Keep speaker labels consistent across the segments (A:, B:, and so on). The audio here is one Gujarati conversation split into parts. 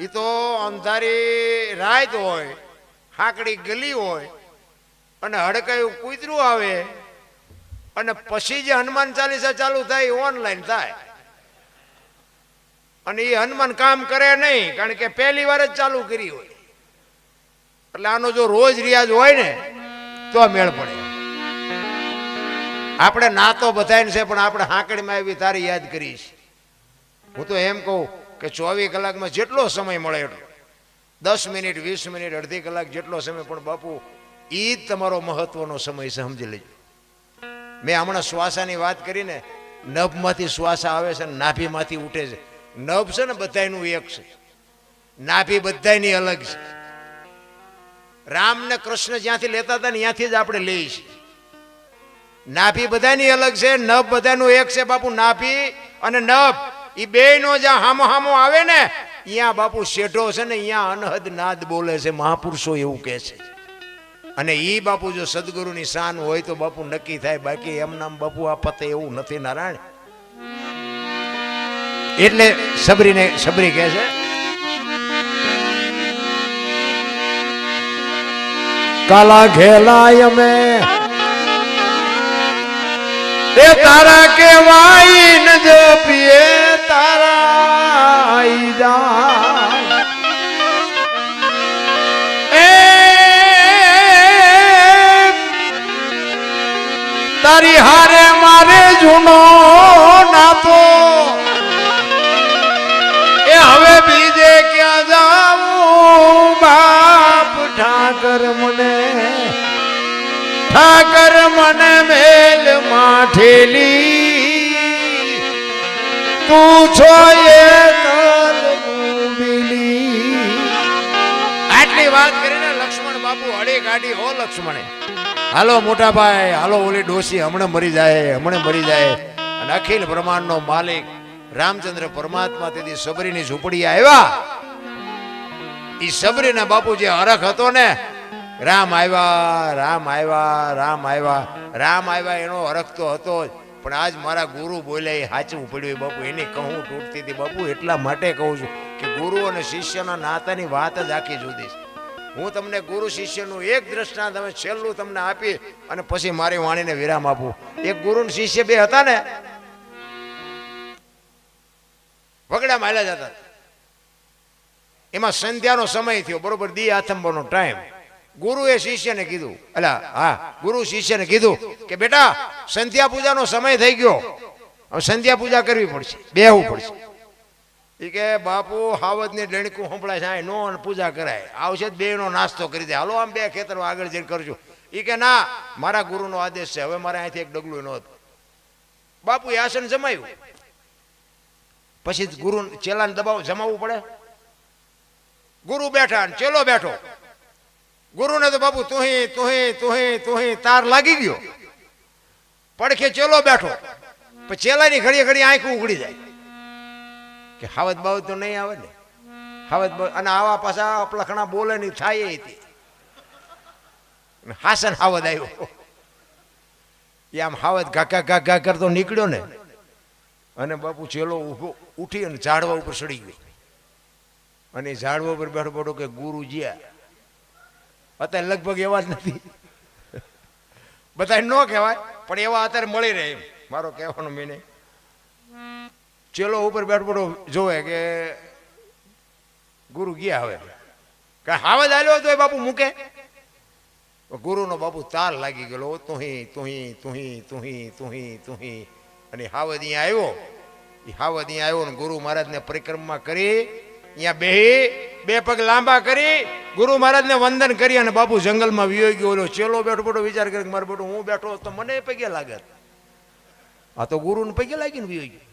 A: એ તો અંધારી રાત હોય, હાકડી ગલી હોય, અને હડકાયું કૂતરું આવે, અને પછી જે હનુમાન ચાલીસા ચાલુ થાય એ ઓનલાઈન થાય. અને એ હનુમાન કામ કરે નહીં, કારણ કે પહેલી વાર જ ચાલુ કરી હોય. એટલે આનો જો રોજ રિયાઝ હોય ને, તો મેળ પડે. આપણે ના તો બધાને છે, પણ આપણે હાંકડીમાં એવી તારી યાદ કરીશ. હું તો એમ કહું કે ચોવીસ કલાકમાં જેટલો સમય મળે એટલો દસ મિનિટ, વીસ મિનિટ, અડધી કલાક જેટલો સમય, પણ બાપુ એ જ તમારો મહત્વનો સમય સમજી લેજો. મેં હમણાં શ્વાસાની વાત કરીને, નભમાંથી શ્વાસ આવે છે, નાભીમાંથી ઉઠે છે. નભ છે ને બધાનું એક છે. નાભી બધાયની અલગ છે. રામ ને કૃષ્ણ જ્યાંથી લેતા હતા ને ત્યાંથી જ આપણે લઈએ છીએ. નાભી બધાની અલગ છે, નભ બધાનું એક છે, બાપુ, નાભી અને નભ. એ બે નો જ્યાં હામો હામો આવે ને અહીંયા બાપુ શેઠો છે ને અહીંયા અનહદ નાદ બોલે છે, મહાપુરુષો એવું કહે છે. અને એ બાપુ જો સદગુરુની શાન હોય તો બાપુ નક્કી થાય, બાકી એમ નામ બાપુ આ પતે એવું નથી નારાયણ. એટલે સબરીને, સબરી કહે છે,
B: કાલા ઘેલાય અમે. એ તારા કેવાય ન જપીએ તારા તારી હારે મારે જૂનો નાતો. એ હવે બીજે ક્યાં જાઉં? બાપ ઠાકર મને ઠાકર મને મેલ માઠેલી તું છો એ
A: આટલી વાત કરીને લક્ષ્મણ બાપુ હળી ગાડી હો લક્ષ્મણે. હાલો મોટા ભાઈ, હાલો ઓલી ડોસી હમણાં મરી જાય, હમણાં મરી જાય. અને અખિલ બ્રહ્માંડનો માલિક રામચંદ્ર પરમાત્મા તેથી સબરીની ઝૂંપડી આવ્યા. એ સબરીના બાપુ જે હરખ હતો ને, રામ આવ્યા રામ આવ્યા રામ આવ્યા રામ આવ્યા, એનો હરખ તો હતો જ. પણ આજ મારા ગુરુ બોલ્યા એ સાચવું પડ્યું બાપુ. એને કહું તૂટતી હતી. બાપુ, એટલા માટે કહું છું કે ગુરુ અને શિષ્યના નાતાની વાત જ આખી જુદી છે. હું તમને ગુરુ શિષ્યનું એક દ્રષ્ટાંત અમે છેલ્લું તમને આપી અને પછી મારી વાણીને વિરામ આપું. એક ગુરુ શિષ્ય બે હતા ને? વગડા હાલ્યા જતા. એમાં સંધ્યાનો સમય થયો. બરોબર દી આથંબરનો ટાઈમ ગુરુએ શિષ્યને કીધું. અલા, હા, ગુરુ શિષ્યને કીધું કે બેટા સંધ્યા પૂજાનો સમય થઈ ગયો. હવે સંધ્યા પૂજા કરવી પડશે, બેહવું પડશે. એ કે, બાપુ, હાવજની ડેણકું સંભળાય છે નો પૂજા કરાય. આવશે બે બેનો નાસ્તો કરી દે. હાલો, આમ બે ખેતરો આગળ જઈને કરજો. એ કે, ના, મારા ગુરુનો આદેશ છે. હવે મારે અહીંથી એક ડગલું બાપુ એ આસન જમાયું. પછી ગુરુ ચેલાને દબાવ જમાવવું પડે. ગુરુ બેઠા ને ચેલો બેઠો. ગુરુને તો બાપુ તુહી તુહી તુહી તુહી તાર લાગી ગયો. પડખે ચેલો બેઠો. પછી ચેલાની ઘડી ઘડી આંખ ઉઘડી જાય. કે હાવત બાવત તો નહીં આવે ને. હાવત બાવત અને આવા પાછા અપલખણા બોલે નહીં થાય હતી હાસન હાવત આવ્યો. એ આમ હાવત ગા ગા કરતો નીકળ્યો ને. અને બાપુ ચેલો ઊભો ઉઠી અને ઝાડવા ઉપર સડી ગયો. અને ઝાડવા ઉપર બેઠો બેઠો કે ગુરુ જ્યા અત્યારે લગભગ એવા જ નથી. બધા ન કહેવાય, પણ એવા અત્યારે મળી રહે એમ. મારો કહેવાનો મીને ચેલો ઉપર બેઠબડો બેઠો જોવે કે ગુરુ ગયા હવે. કે હાવે જ આવ્યો હતો એ બાપુ મૂકે. ગુરુનો બાપુ તાર લાગી ગયેલો, તુહી તુહી તુહી તુહી તુહી તુહી. અને હાવદ અહીંયા આવ્યો. એ હાવદ અહીંયા આવ્યો ને ગુરુ મહારાજને પરિક્રમા કરી. અહીંયા બેહી, બે પગ લાંબા કરી, ગુરુ મહારાજને વંદન કરી અને બાપુ જંગલમાં વિયો ગયો, ઓલો ચેલો બેઠો બેઠો વિચાર કરે મારે બેટો, હું બેઠો તો મને પગે લાગે આ તો ગુરુને પગે લાગીને વિયો ગયો.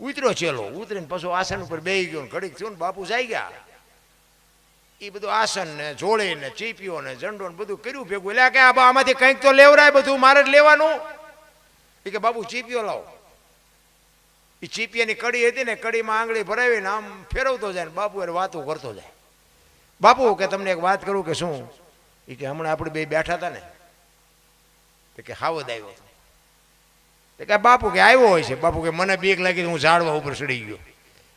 A: ઉતર્યો ચેલો ઉતરીને પાછો આસન ઉપર બેહી ગયો ને ઘડીક થયું ને બાપુ જાય ગયા. એ બધું આસન ને જોડે ને ચીપીઓ ને ઝંડો ને બધું કર્યું, ભેગું. એટલે કે બા, આમાંથી કંઈક તો લેવરાય બધું, મારે લેવાનું. એ કે બાપુ ચીપીઓ લાવો. એ ચીપિયાની કડી હતી ને કડીમાં આંગળી ભરાવીને આમ ફેરવતો જાય ને બાપુ એને વાતો કરતો જાય. બાપુ, કે તમને એક વાત કરું કે શું? એ કે હમણાં આપણે બે બેઠા હતા ને, તો કે હાવદ આવ્યો તો કે બાપુ કે આવ્યો હોય છે. બાપુ કે મને બીક લાગી હું ઝાડવા ઉપર સડી ગયો.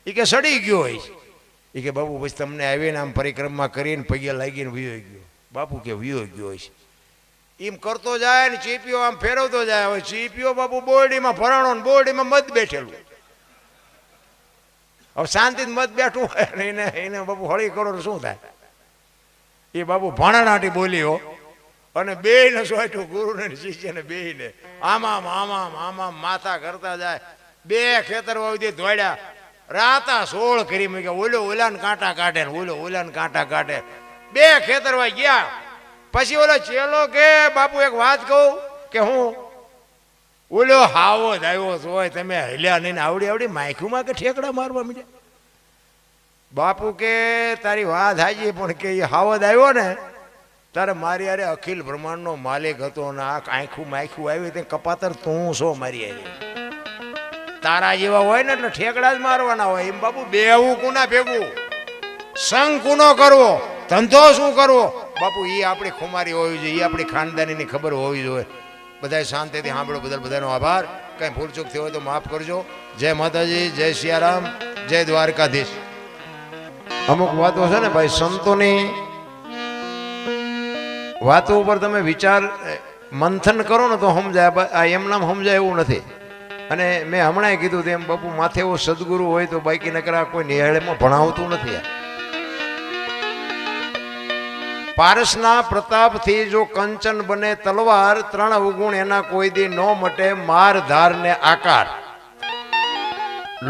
A: એ કે સડી ગયો હોય છે. એ કે બાપુ પછી તમને આવીને આમ પરિક્રમા કરીને પગે લાગીને વિયો ગયો. બાપુ કે વિયો ગયો છે. એમ કરતો જાય ને ચીપીઓ આમ ફેરવતો જાય. હવે ચીપીઓ બાપુ બોરડીમાં ભરાણો ને બોરડીમાં મત બેઠેલું. હવે શાંતિ મત બેઠું હોય એને એને બાપુ હળી કરો શું થાય? એ બાપુ ભણાટી બોલ્યો અને બે ને સોટ્યું ગુરુને શિષ્યને બે ને આમામ આમામ આમામ માથા કરતા જાય. બે ખેતર વાવી ધોડ્યા રાતા સોળ કરી મેં કે ઓલો ઓલાને કાંટા કાઢે ને ઓલો ઓલાને કાંટા કાઢે. બે ખેતર વાય ગયા. પછી ઓલો ચેલો કે, બાપુ એક વાત કહું કે હું ઓલો હાવો જ આવ્યો હોય તમે હલ્યા નહીં આવડી આવડી માયખુમાં કે ઠેકડા મારવા મીડ્યા? બાપુ કે, તારી વાત હાજી પણ કે એ હાવદ આવ્યો ને, તારે મારી અરે અખિલ બ્રહ્માંડનો માલિક હતો ને આ આંખું માયખું આવ્યું તે કપાતર તું છો મારી આવી તારા જેવા હોય ને એટલે ઠેકડા જ મારવાના હોય. એમ બાપુ બેવું કુના ભેગું? સંગ કુનો કરવો? ધંધો શું કરવો? બાપુ એ આપણી ખુમારી હોવી જોઈએ એ આપણી ખાનદાનીની ખબર હોવી જોઈએ. બધાય શાંતિથી સાંભળો બધા બધાનો આભાર. કંઈ ભૂલચૂક થયો હોય તો માફ કરજો. જય માતાજી, જય સિયારામ જય દ્વારકાધીશ. અમુક વાતો છે ને ભાઈ સંતોની વાતો ઉપર તમે વિચાર મંથન કરો ને તો સમજાય. આ એમ નામ સમજાય એવું નથી. અને મેં હમણાં કીધું તેમ, બાપુ, માથે એવો સદગુરુ હોય તો બાકી નકરા કોઈ નિહાળેમાં ભણાવતું નથી આ. પારસના પ્રતાપથી જો કંચન બને તલવાર, ત્રણ અવગુણ એના કોઈ દી ન મટે માર ધાર ને આકાર.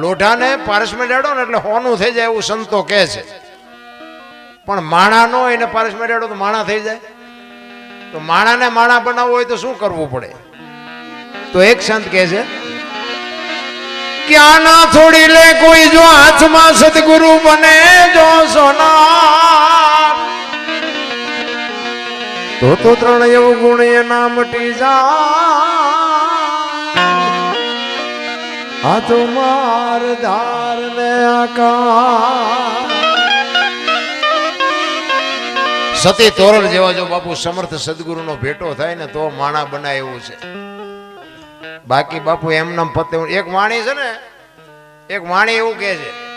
A: લોઢાને પારસમાં ડેડો ને એટલે હોનું થઈ જાય એવું સંતો કહે છે. પણ માણા નો એને પારસમાં ડેડો તો માણા થઈ જાય. તો માણાને માણા બનાવવું હોય તો શું કરવું પડે? તો એક સંત કહે છે ક્યાં ના થોડી લે કોઈ જો હાથમાં સદગુરુ બને, જો સોના તો તો ત્રણ એવું ગુણ એના મટી જા તો માર ધાર ને આકા સતી તોરણ જેવા જો બાપુ સમર્થ સદગુરુનો ભેટો થાય ને તો માણા બનાય એવું છે. બાકી બાપુ એમનામ પતે એક વાણી છે ને, એક વાણી એવું કહે છે.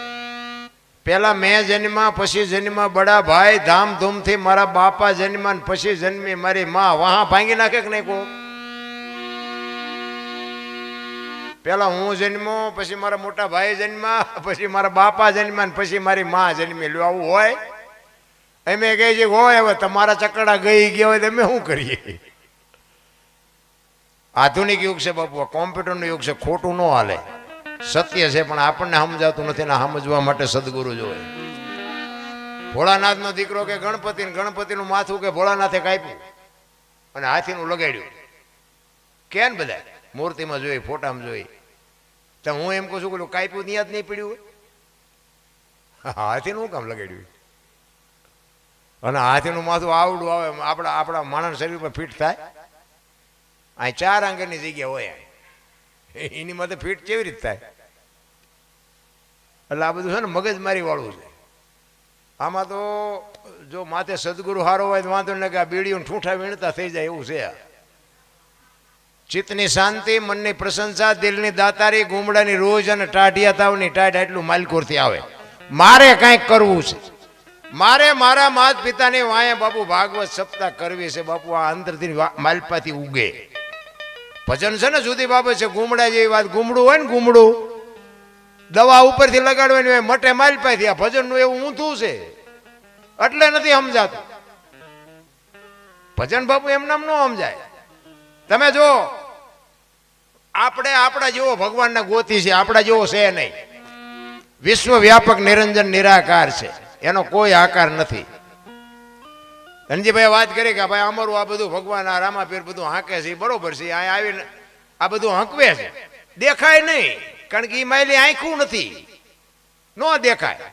A: પેલા મેં જન્મા પછી જન્મા બડા ભાઈ ધામધૂમથી મારા બાપા જન્મા પછી જન્મી મારી માં. વહા ભાંગી નાખે કે નહીં કહું પેલા હું જન્મો પછી મારા મોટા ભાઈ જન્મા પછી મારા બાપા જન્મા પછી મારી માં જન્મી. લ્યો, આવું હોય? અમે કહે છે હોય, હવે તમારા ચકડા ગઈ ગયા હોય તો અમે શું કરીએ? આધુનિક યુગ છે બાપુ કોમ્પ્યુટરનો યુગ છે, ખોટું ન હાલે. સત્ય છે, પણ આપણને સમજાતું નથી ને સમજવા માટે સદગુરુ જોઈએ ભોળાનાથનો દીકરો કે ગણપતિ ને ગણપતિનું માથું કે ભોળાનાથે કાપ્યું અને હાથીનું લગાડ્યું. કે ને બધા? મૂર્તિમાં જોઈ, ફોટામાં જોઈ. તો હું એમ કહું છું કે કાપ્યું ત્યાં જ નહીં પીડ્યું હાથીનું શું કામ લગાડ્યું અને હાથીનું માથું આવડું આવે, આપણા આપણા માણસ શરીર પર ફિટ થાય? આ ચાર આંગળની જગ્યા હોય. એની માટે ફિટ કેવી રીતે થાય? એટલે આ બધું છે ને મગજમારી વાળું છે. આમાં તો જો માથે સદગુરુ હારો હોય તો વાંધો ને કે આ બીડીઓ ઠૂંઠા વીણતા થઈ જાય એવું છે. ચિત્તની શાંતિ, મનની પ્રશંસા, દિલની દાતારી, ગુમડાની રોજ અને ટાઢિયા તાવની ટાઢ એટલું માલકોરથી આવે. મારે કાંઈક કરવું છે. મારે મારા માત પિતાની વાયા બાપુ ભાગવત સપ્તાહ કરવી છે. બાપુ આ અંદરથી માલપાથી ઉગે. ભજન છે ને જુદી બાબત છે, ગુમડા જેવી વાત, ગુમડું હોય ને ગુમડું. દવા ઉપરથી લગાડવાની હોય, મટે માલપાથી આ ભજનનું એવું ઊંધું છે. એટલે નથી સમજાતું. ભજન બાપુ એમ ન સમજાય. તમે જો, આપણે આપણા જેવો ભગવાનના ગોતી છે, આપણા જેવો છે નહીં. વિશ્વ વ્યાપક નિરંજન નિરાકાર છે. એનો કોઈ આકાર નથી. ધનજીભાઈ વાત કરી કે ભાઈ અમારું આ બધું ભગવાન, આ રામાપીર બધું હાંકે છે બરોબર છે અહીંયા આવીને આ બધું હાંકવે છે. દેખાય નહીં, કારણ કે એ માયલી આંખું નથી. ન દેખાય.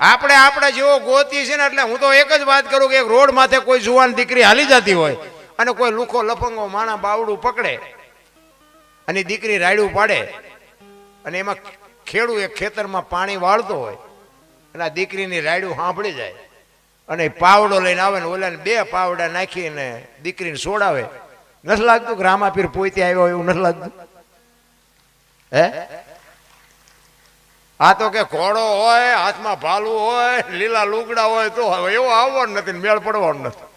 A: આપણે આપણે જેવો ગોતી છે ને એટલે હું તો એક જ વાત કરું કે એક રોડ માથે કોઈ જુવાન દીકરી હાલી જતી હોય અને કોઈ લુખો લફંગો માણા બાવડું પકડે અને દીકરી રાયડું પાડે અને એમાં ખેડૂ એ ખેતરમાં પાણી વાળતો હોય અને આ દીકરીની રાયડું સાંભળી જાય. અને પાવડો લઈને આવે ને ઓલાને બે પાવડા નાખીને દીકરીને સોડાવે. નથી લાગતું કે રામાપીર પોતે આવ્યો એવું નથી લાગતું? હે? આ તો કે ઘોડો હોય, હાથમાં ભાલું હોય, લીલા લુગડા હોય, તો એવો આવવાનું નથી મેળ પડવાનો નથી.